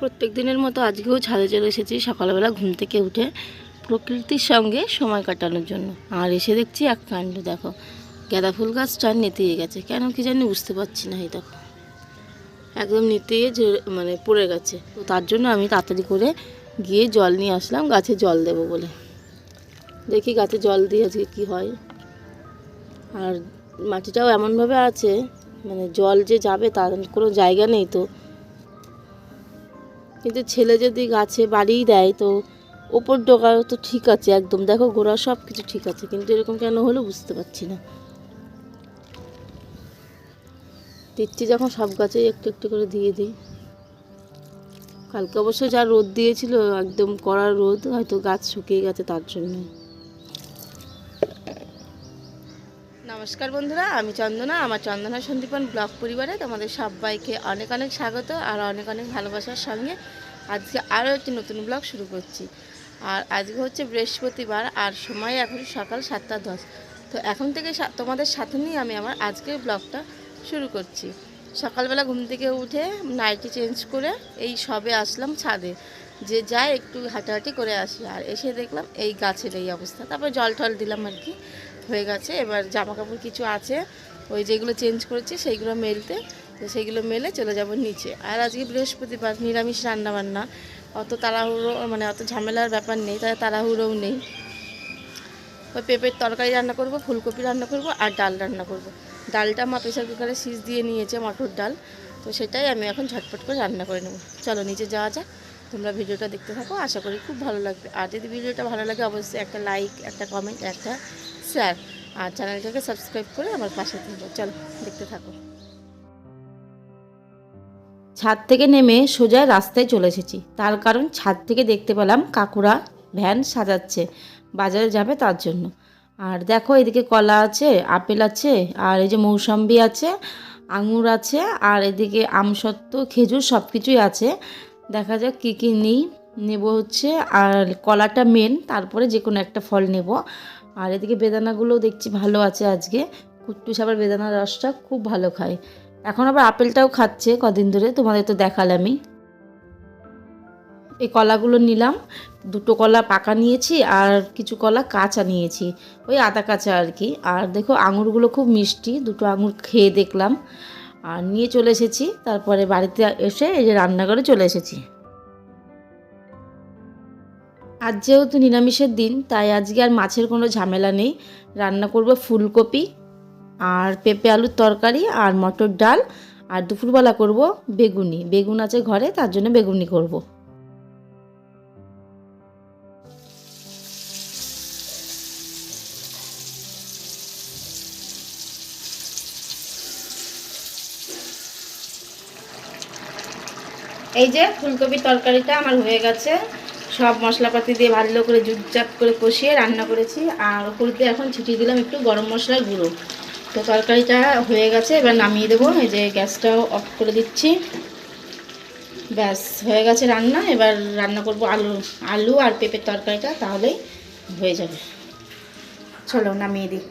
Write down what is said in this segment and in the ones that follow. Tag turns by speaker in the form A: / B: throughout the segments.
A: প্রত্যেক দিনের মতো আজকেও ছাদে চলে এসেছি, সকালবেলা ঘুম থেকে উঠে প্রকৃতির সঙ্গে সময় কাটানোর জন্য। আর এসে দেখছি এক কাণ্ড, দেখো। গাঁদা ফুল গাছটা নেতিয়ে গেছে, কেন কি জানি বুঝতে পারছি না এই দেখো একদম নেতিয়ে মানে পড়ে গেছে। তো তার জন্য আমি তাড়াতাড়ি করে গিয়ে জল নিয়ে আসলাম, গাছে জল দেবো বলে। দেখি গাছে জল দিয়ে আজকে কী হয়। আর মাটিটাও এমনভাবে আছে মানে জল যে যাবে তার কোনো জায়গা নেই তো। কিন্তু ছেলে যদি গাছে বাড়িই দেয় তো ওপর ডোকা তো ঠিক আছে একদম। দেখো গোড়া সব কিছু ঠিক আছে, কিন্তু এরকম কেন হলো বুঝতে পারছি না। দিচ্ছি যখন সব গাছে একটু একটু করে দিয়ে দিই। কালকে অবশ্য যা রোদ দিয়েছিল, একদম কড়া রোদ, হয়তো গাছ শুকিয়ে গেছে তার জন্য নমস্কার বন্ধুরা, আমি চন্দনা। আমার চন্দনা সন্দীপন ব্লগ পরিবারে তোমাদের সবাইকে অনেক অনেক স্বাগত আর অনেক অনেক ভালোবাসার সঙ্গে। আজকে আরও একটি নতুন ব্লগ শুরু করছি। আর আজকে হচ্ছে বৃহস্পতিবার আর সময় এখন সকাল সাতটা দশ। তো এখন থেকে তোমাদের সাথে নিয়ে আমি আমার আজকের ব্লগটা শুরু করছি। সকালবেলা ঘুম থেকে উঠে নাইটি চেঞ্জ করে এই সবে আসলাম ছাদে। যে যায় একটু হাঁটাহাঁটি করে আসি আর এসে দেখলাম এই গাছের এই অবস্থা। তারপর জল টল দিলাম আর কি, হয়ে গেছে। এবার জামা কাপড় কিছু আছে, ওই যেগুলো চেঞ্জ করেছি সেইগুলো মেলতে তো সেইগুলো মেলে চলে যাব নিচে। আর আজকে বৃহস্পতিবার, নিরামিষ রান্না বান্না অত তাড়াহুড়ো মানে অত ঝামেলার ব্যাপার নেই, তাই তাড়াহুড়োও নেই। ওই পেঁপের তরকারি রান্না করব, ফুলকপি রান্না করব আর ডাল রান্না করব। ডালটা মা প্রেশার কুকারে সিজ দিয়ে নিয়েছে মটর ডাল। তো সেটাই আমি এখন ঝটপট করে রান্না করে নেব। চলো নিচে যাওয়া যাক, তোমরা ভিডিওটা দেখতে থাকো, আশা করি খুব ভালো লাগবে। আর যদি ভিডিওটা ভালো লাগে, অবশ্যই একটা লাইক, একটা কমেন্ট, একটা শেয়ার। আর চ্যানেলটাকে সাবস্ক্রাইব করে আমার পাশে থাকো। চলো দেখতে থাকো। ছাদ থেকে নেমে সোজা রাস্তায় চলে এসেছি। তার কারণ ছাদ থেকে দেখতে পেলাম কাকুরা ভ্যান সাজাচ্ছে, বাজারে যাবে তার জন্য। আর দেখো এদিকে কলা আছে, আপেল আছে, আর এই যে মৌসম্বি আছে, আঙুর আছে, আর এদিকে আমসত্ত্ব, খেজুর সব কিছুই আছে। দেখা যাক কী কী নিই, নেব হচ্ছে। আর কলাটা মেন তারপরে যে কোনো একটা ফল নেব। আর এদিকে বেদানাগুলো দেখছি ভালো আছে আজকে। কুট্টু আবার বেদানার রসটা খুব ভালো খায়। এখন আবার আপেলটাও খাচ্ছে কদিন ধরে, তোমাদের তো দেখালামই। এই কলাগুলো নিলাম, দুটো কলা পাকা নিয়েছি আর কিছু কলা কাঁচা নিয়েছি, ওই আদা কাঁচা আর কি। আর দেখো আঙুরগুলো খুব মিষ্টি, দুটো আঙুর খেয়ে দেখলাম। আর নিয়ে চলে এসেছি, তারপরে বাড়িতে এসে এই যে রান্নাঘরে চলে এসেছি। আজ যেহেতু নিরামিষের দিন, তাই আজকে আর মাছের কোনো ঝামেলা নেই। রান্না করব ফুলকপি আর পেঁপে আলুর তরকারি আর মটর ডাল। আর দুপুরবেলা করব বেগুনি। বেগুন আছে ঘরে, তার জন্য বেগুনি করব। এই যে ফুলকপির তরকারিটা আমার হয়ে গেছে। সব মশলাপাতি দিয়ে ভালো করে জুটজাট করে কষিয়ে রান্না করেছি। আর ওপর দিয়ে এখন ছিটিয়ে দিলাম একটু গরম মশলার গুঁড়ো। তো তরকারিটা হয়ে গেছে, এবার নামিয়ে দেবো। এই যে গ্যাসটাও অফ করে দিচ্ছি। ব্যাস, হয়ে গেছে রান্না। এবার রান্না করব আলু আলু আর পেঁপের তরকারিটা, তাহলেই হয়ে যাবে। চলো, নামিয়ে দিই।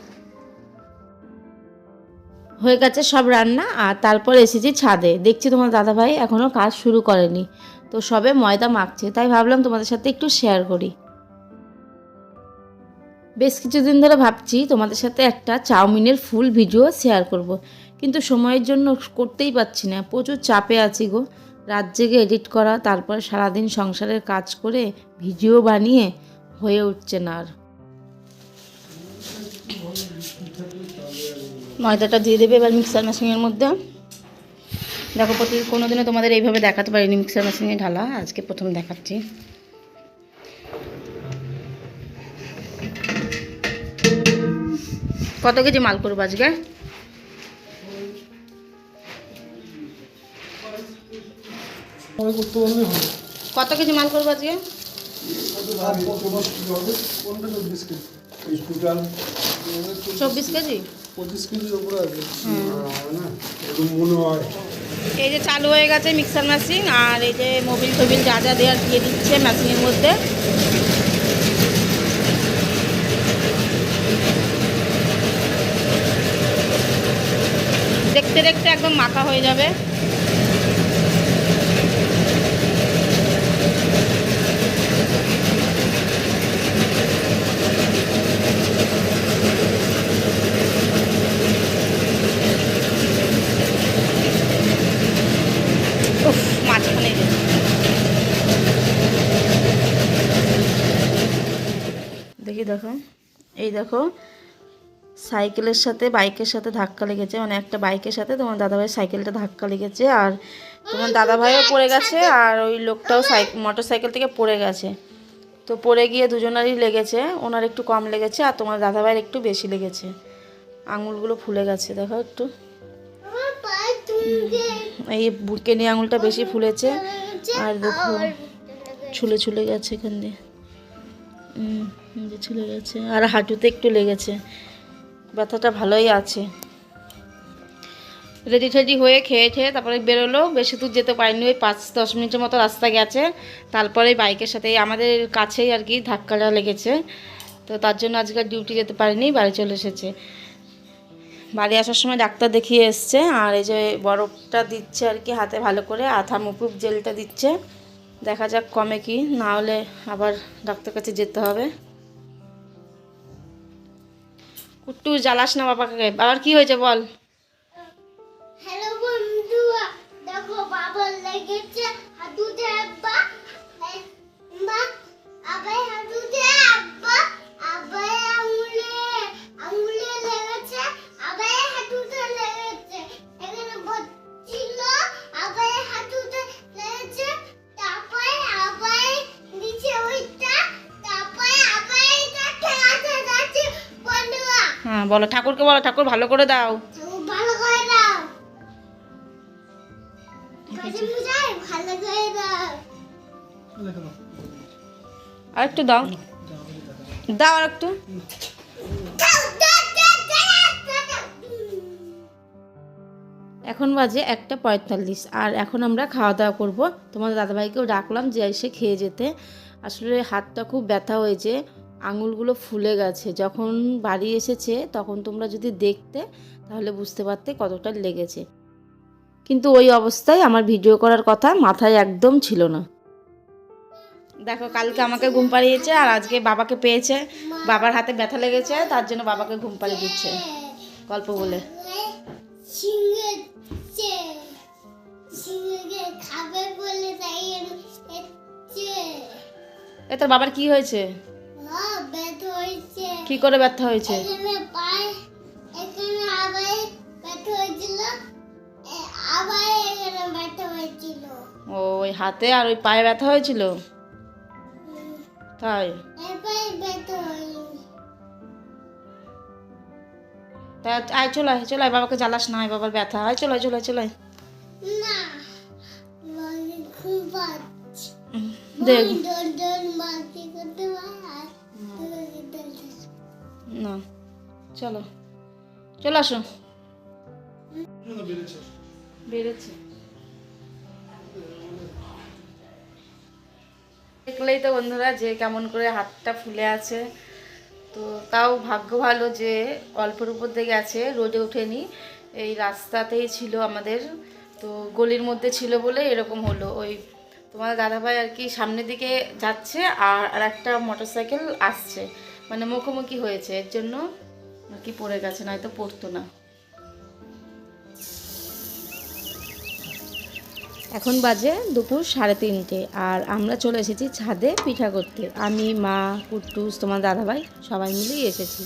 A: হয়ে গেছে সব রান্না, আর তারপর এসেছি ছাদে। দেখছি তোমার দাদাভাই এখনও কাজ শুরু করেনি, তো সবে ময়দা মাখছে। তাই ভাবলাম তোমাদের সাথে একটু শেয়ার করি। বেশ কিছুদিন ধরে ভাবছি তোমাদের সাথে একটা চাউমিনের ফুল ভিডিও শেয়ার করব। কিন্তু সময়ের জন্য করতেই পারছি না। প্রচুর চাপে আছি গো। রাত জেগে এডিট করা, তারপরে সারাদিন সংসারের কাজ করে ভিডিও বানিয়ে হয়ে উঠছে না আর। ময়দাটা দিয়ে দেবে এবার মিক্সার মেশিনের মধ্যে। দেখো প্রতি কোনো দিনও তোমাদের এইভাবে দেখাতে পারিনি মিক্সার মেশিনে ঢালা। আজকে প্রথম দেখাচ্ছি। কত কেজি মাল করব আজকে? কত কেজি মাল করব আজকে?
B: চব্বিশ কেজি? এই
A: যে চালু হয়ে গেছে মিক্সার মেশিন, আর এই যে মোবিল টোবিল যা যা দেওয়ার দিয়ে দিচ্ছে মেশিনের মধ্যে। দেখতে দেখতে একদম মাখা হয়ে যাবে। দেখো। এই দেখো সাইকেলের সাথে, বাইকের সাথে ধাক্কা লেগেছে। মানে একটা বাইকের সাথে তোমার দাদাভাইয়ের সাইকেলটা ধাক্কা লেগেছে আর তোমার দাদাভাইও পড়ে গেছে আর ওই লোকটাও মোটর সাইকেল থেকে পড়ে গেছে। তো পড়ে গিয়ে দুজনারই লেগেছে, ওনার একটু কম লেগেছে আর তোমার দাদাভাইয়ের একটু বেশি লেগেছে। আঙুলগুলো ফুলে গেছে, দেখো একটু। এই বুকে নিয়ে আঙুলটা বেশি ফুলেছে আর দেখো, ছুলে ছুলে গেছে এখান দিয়ে। ছুলে গেছে আর হাঁটুতে একটু লেগেছে। ব্যথাটা ভালোই আছে। রেডি টেডি হয়ে খেয়ে খেয়ে তারপরে বেরোলো। বেশি দূর যেতে পারিনি, ওই পাঁচ দশ মিনিটের মতো রাস্তা গেছে। তারপরে বাইকের সাথে, আমাদের কাছেই আর কি ধাক্কাটা লেগেছে। তো তার জন্য আজকে ডিউটি যেতে পারিনি, বাড়ি চলে এসেছে। বাড়ি আসার সময় ডাক্তার দেখিয়ে এসছে, আর এই যে বরফটা দিচ্ছে আর কি হাতে ভালো করে আথা মুপুপ জেলটা দিচ্ছে। দেখা যাক কমে কি, না হলে আবার ডাক্তার কাছে যেতে হবে। কুট্টু জ্বালাস না বাবাকে বাবার কি হয়েছে বল?
C: হ্যালো দেখো লেগেছে।
A: বলো ঠাকুরকে বলো ঠাকুর ভালো করে দাও। আর একটু দাও। দাও আর একটু। এখন বাজে একটা পঁয়তাল্লিশ আর এখন আমরা খাওয়া দাওয়া করব। তোমাদের দাদাভাইকেও ডাকলাম যে এসে খেয়ে যেতে। আসলে হাতটা খুব ব্যথা হয়েছে। আঙুলগুলো ফুলে গেছে। যখন বাড়ি এসেছে, তখন তোমরা যদি দেখতে, তাহলে বুঝতে পারতে কতটা লেগেছে। কিন্তু ওই অবস্থায় আমার ভিডিও করার কথা মাথায় একদম ছিল না। দেখো, কালকে আমাকে ঘুম পাড়িয়েছে আর আজকে বাবাকে পেয়েছে। বাবার হাতে ব্যথা লেগেছে, তার জন্য বাবাকে ঘুম পাড়িয়ে দিচ্ছে। গল্প বলে। এ তোর বাবার কি
C: হ্যাঁ হয়েছে?
A: কি করে ব্যথা হয়েছে? ও ওই হাতে আর ওই পায়ে ব্যথা হয়েছিল? তাই? তা আয় চলে আয় চলে বাবাকে জ্বালাস না বাবার ব্যথা। আয় চলে চলে চলে দেখ। না, চলো। চলে আসো।
B: বেড়েছে।
A: দেখলেই তো বন্ধুরা যে কেমন করে হাতটা ফুলে আছে। তো তাও ভাগ্য ভালো যে অল্পের উপর দিয়ে গেছে, রোদে ওঠেনি। এই রাস্তাতেই ছিল আমাদের। তো গলির মধ্যে ছিল বলে এরকম হলো। ওই তোমার দাদাভাই আর কি সামনের দিকে যাচ্ছে আর আর একটা মোটরসাইকেল আসছে। মানে মুখোমুখি হয়েছে, এর জন্য কি পড়ে গেছে, নয়তো পড়তো না। এখন বাজে দুপুর সাড়ে তিনটে, আর আমরা চলে এসেছি ছাদে পিঠা করতে। আমি, মা, কুট্টুস, তোমার দাদাভাই, সবাই মিলেই এসেছি।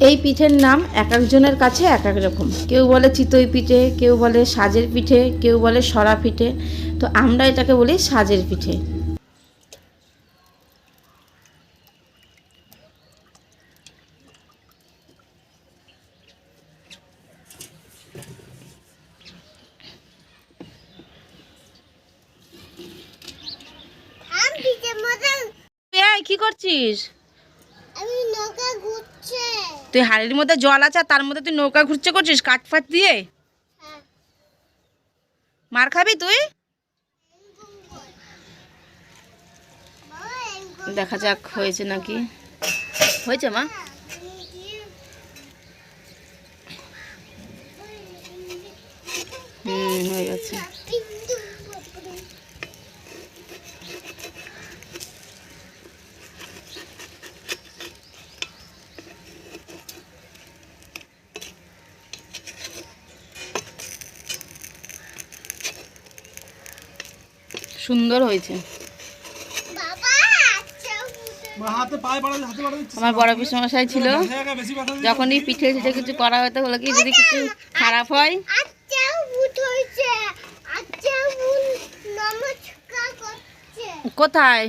A: এই পিঠের নাম এক একজনের কাছে এক এক রকম। কেউ বলে চিতই পিঠে কেউ বলে সাজের পিঠে কেউ বলে সরা পিঠে। তো আমরা এটাকে বলি সাজের পিঠে। কি করছিস? তুই হাড়ির মধ্যে জল আছে তার মধ্যে তুই নৌকা ঘুরছে করছিস কাঠ ফাট দিয়ে?
C: হ্যাঁ।
A: মার খাবি তুই? দেখা যাক হয়েছে নাকি? হয়েছে মা? হুম হয়ে গেছে
C: কিন্তু বাপরে,
A: সুন্দর হয়েছে।
C: বাবা আচ্ছা
A: আমার বড় পিসমশাই ছিল। যখনই পিঠে টিঠে কিছু করা হতো বলে কি যদি কিছু খারাপ হয়?
C: আচ্ছা আচ্ছা ফুল নমস্কার করছে।
A: কোথায়?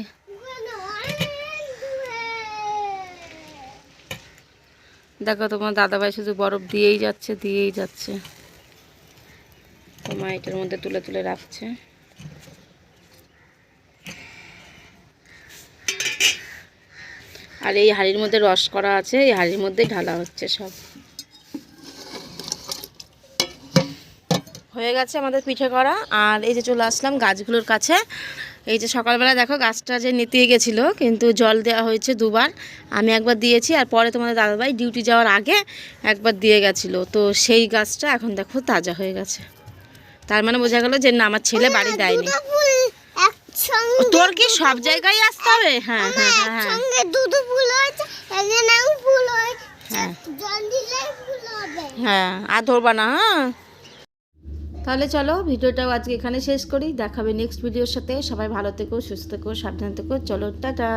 A: দেখো তোমার দাদাভাই শুধু বরফ দিয়েই যাচ্ছে দিয়েই যাচ্ছে। তোমার এটার মধ্যে তুলে তুলে রাখছে। আর এই হাঁড়ির মধ্যে রস করা আছে, এই হাঁড়ির মধ্যেই ঢালা হচ্ছে সব। হয়ে গেছে আমাদের পিঠে করা, আর এই যে চলে আসলাম গাছগুলোর কাছে। এই যে সকালবেলা দেখো গাছটা যে নিতে গেছিল, কিন্তু জল দেওয়া হয়েছে দুবার। আমি একবার দিয়েছি, আর পরে তোমাদের দাদাভাই ডিউটি যাওয়ার আগে একবার দিয়ে গেছিল। তো সেই গাছটা এখন দেখো তাজা হয়ে গেছে। তার মানে বোঝা গেল যে না, আমার ছেলে বাড়ি দেয়নি।
C: একসঙ্গে
A: তোর কি সব জায়গায় আসতে হবে? হ্যাঁ হ্যাঁ হ্যাঁ হ্যাঁ।
C: একসঙ্গে দুটো ফুল হয়েছে এখানেও ফুল হয়েছে
A: হ্যাঁ।
C: জল দিলে ফুল হবে।
A: হ্যাঁ আর ধরবা না হ্যাঁ? তাহলে চলো ভিডিওটাও আজকে এখানে শেষ করি। দেখাবে নেক্সট ভিডিওর সাথে। সবাই ভালো থেকো সুস্থ থেকো সাবধান থেকো। চলো টাটা।